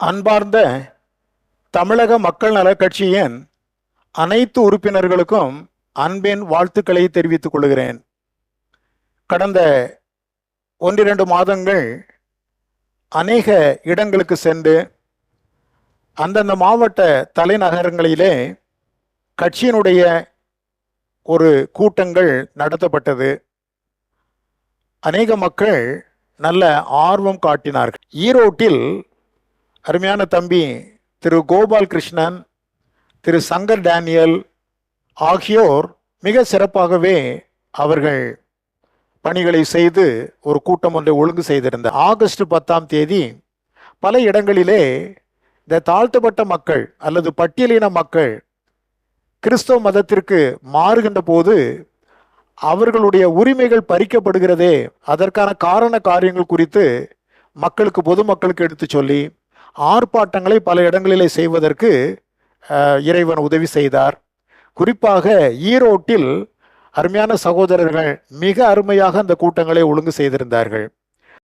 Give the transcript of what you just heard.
அன்பார்ந்த தமிழக மக்கள் நல கட்சியின் அனைத்து உறுப்பினர்களுக்கும் அன்பின் வாழ்த்துக்களை தெரிவித்துக் கொள்கிறேன். கடந்த ஒன்றிரண்டு மாதங்கள் அநேக இடங்களுக்கு சென்று அந்தந்த மாவட்ட தலைநகரங்களிலே கட்சியினுடைய ஒரு கூட்டங்கள் நடத்தப்பட்டது. அநேக மக்கள் நல்ல ஆர்வம் காட்டினார்கள். ஈரோட்டில் அருமையான தம்பி திரு கோபால் கிருஷ்ணன் திரு சங்கர் டேனியல் ஆகியோர் மிக சிறப்பாகவே அவர்கள் பணிகளை செய்து ஒரு கூட்டம் ஒன்றை ஒழுங்கு செய்திருந்தார். ஆகஸ்ட் பத்தாம் தேதி பல இடங்களிலே இந்த தாழ்த்தப்பட்ட மக்கள் அல்லது பட்டியலின மக்கள் கிறிஸ்தவ மதத்திற்கு மாறுகின்ற போது அவர்களுடைய உரிமைகள் பறிக்கப்படுகிறதே அதற்கான காரண காரியங்கள் குறித்து மக்களுக்கு பொதுமக்களுக்கு எடுத்து சொல்லி ஆர்ப்பாட்டங்களை பல இடங்களிலே செய்வதற்கு இறைவன் உதவி செய்தார். குறிப்பாக ஈரோட்டில் அருமையான சகோதரர்கள் மிக அருமையாக அந்த கூட்டங்களை ஒழுங்கு செய்திருந்தார்கள்.